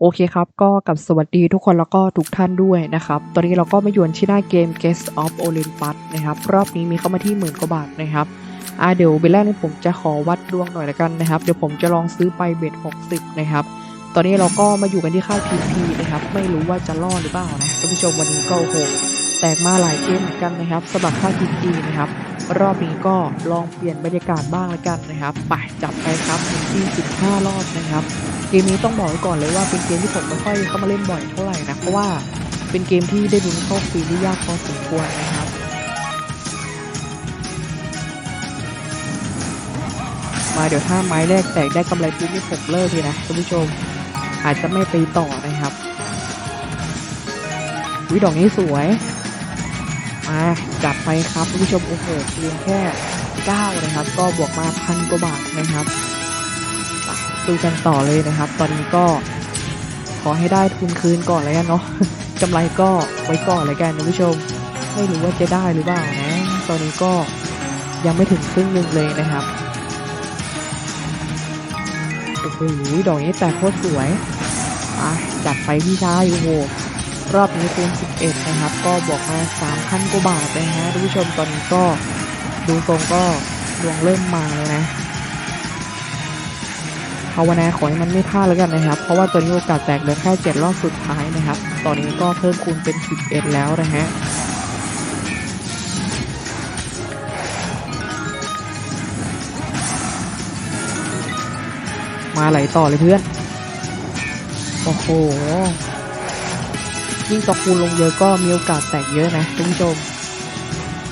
โอเคครับ ก็กับสวัสดีทุกคนแล้วก็ทุกท่านด้วยนะครับ ตอนนี้เราก็มาอยู่ที่หน้าเกม Guest of Olympus นะครับ รอบนี้มีเข้ามาที่หมื่นกว่าบาทนะครับอ่าเดี๋ยวเบลแรกนี่ผมจะขอวัดดวงหน่อยละกันนะครับ เดี๋ยวผมจะลองซื้อไปเบ็ด60 นะครับ ตอนนี้เราก็มาอยู่กันที่ค่าย PP นะครับ ไม่รู้ว่าจะรอดหรือเปล่านะท่านผู้ชมวันนี้ก็โหแตกมาหลายเกมเหมือนกันนะครับสำหรับค่าย PP นะครับ รอบนี้ก็ลองเปลี่ยนบรรยากาศบ้างละกันนะครับ ไปจับไปครับที่15รอบนะครับ เกมนี้ต้องบอกไว้ก่อนเลยว่าเป็นเกมที่ผมไม่ค่อยเข้ามาเล่นบ่อยเท่าไหร่นะเพราะว่าเป็นเกมที่ได้ดุนเข้าฟรีที่ยากพอสมควรนะครับ มาเดี๋ยวถ้าไม้แรกแตกได้กำไรปุ๊บนี่ผมเลิกเลยนะท่านผู้ชม อาจจะไม่ไปต่อนะครับวิดอกนี้สวย มาจัดไปครับท่านผู้ชมโอ้โหเพียงแค่ 9 นะครับ ก็บวกมาพันกว่าบาทนะครับ ไปดูกันต่อเลยนะครับ ตอนนี้ก็ขอให้ได้ทุนคืนก่อนเลยกันเนาะกำไรก็ไว้ก่อนเลยกันท่านผู้ชม ไม่รู้ว่าจะได้หรือเปล่านะ ตอนนี้ก็ยังไม่ถึงครึ่งหนึ่งเลยนะครับโอ้โหดอกนี้แตกโคตรสวยอะจัดไปพี่ชายโอ้โหรอบนี้คูณ11 นะครับ ก็บวกมา3,000กว่าบาทนะฮะท่านผู้ชมตอนนี้ก็ดูทรงก็ดวงเริ่มมาแล้วนะาวนาขอให้มันไม่พลาดแล้วกันนะครับ เพราะว่าตัวนี้โอกาสแตกเหลือแค่7รอบสุดท้ายนะครับ ตอนนี้ก็เพิ่มคูณเป็น 11 แล้วนะฮะมาไหลต่อเลยเพื่อน โอ้โห ยิ่งตะคูณลงเยอะก็มีโอกาสแตกเยอะนะท่านผู้ชม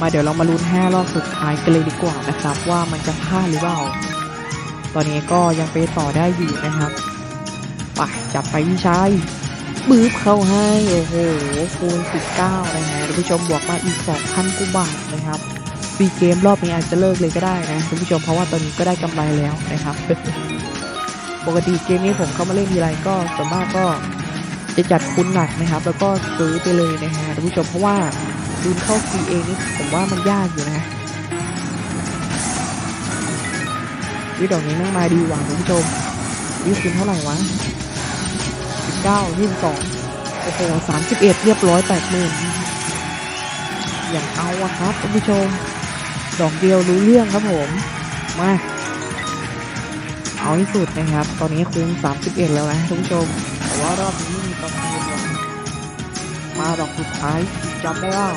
มาเดี๋ยวเรามาลุ้น5รอบสุดท้ายกันเลยดีกว่านะครับ ว่ามันจะพลาดหรือเปล่า ตอนนี้ก็ยังไปต่อได้อยู่นะครับไปจับไปพี่ชายบืบเข้าให้โอ้โหคูณ19นะฮะท่านผู้ชมบวกมาอีก 2,000กว่าบาทนะครับฟรีเกมรอบนี้อาจจะเลิกเลยก็ได้นะท่านผู้ชมเพราะว่าตอนนี้ก็ได้กำไรแล้วนะครับ ปกติเกมนี้ผมเข้ามาเล่นทีไรก็ส่วนมากก็จะจัดคุณหนักนะครับ แล้วก็ซื้อไปเลยนะฮะท่านผู้ชมเพราะว่าดูเข้าฟรีเองนี่ผมว่ามันยากอยู่นะ วิดอกนี้แม่งมาดีหว่ะท่านผู้ชมวิคุณเท่าไหร่วะสิบเก้ายี่สิบสองโอ้โหสามสิบเอ็ดเรียบร้อยแปดหมื่นอย่างเอาอะครับท่านผู้ชม ดอกเดียวรู้เรื่องครับผม มา เอาที่สุดนะครับ ตอนนี้คูณ31แล้วนะท่านผู้ชม แต่ว่ารอบนี้มีตะคูณหรมาดอกสุดท้ายจำได้เปล่า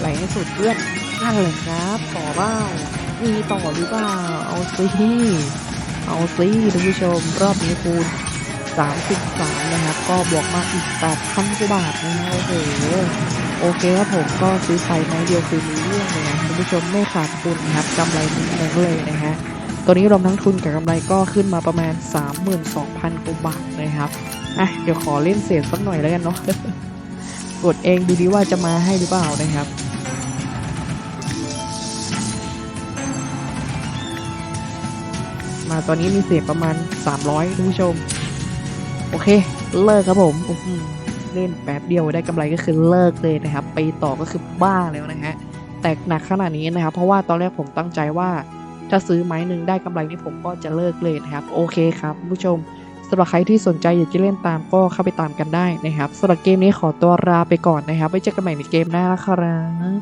ไหลให้สุดเพื่อนนั่นเลยครับ ต่อเปล่า มีต่อหรือเปล่า เอาซิเอาซิท่านผู้ชม รอบนี้คูณ33 นะครับ ก็บวกมาอีก8,000กว่าบาทนะฮะโอ้โหโอเคครับผมก็ซื้อไปไม้เดียวคือรู้เรื่องเลยนะท่านผู้ชมไม่ขาดทุนนะครับกำไรนิดนึงเลยนะฮะตัวนี้รวมทั้งทุนกับกำไรก็ขึ้นมาประมาณ 32,000กว่าบาทนะครับอะเดี๋ยวขอเล่นเศษสักหน่อยแล้วกันเนาะกดเองดูดีว่าจะมาให้หรือเปล่านะครับ มาตอนนี้มีเศษประมาณ 300ท่านผู้ชม โอเค เลิกครับผมเล่นแป๊บเดียวได้กำไรก็คือเลิกเลยนะครับ ไปต่อก็คือบ้าแล้วนะฮะแตกหนักขนาดนี้นะครับ เพราะว่าตอนแรกผมตั้งใจว่า ถ้าซื้อไม้หนึ่งได้กำไรนี่ผมก็จะเลิกเลยนะครับ โอเคครับผู้ชมสำหรับใครที่สนใจอยากจะเล่นตามก็เข้าไปตามกันได้นะครับสำหรับเกมนี้ขอตัวลาไปก่อนนะครับไว้เจอกันใหม่ในเกมหน้านะครับ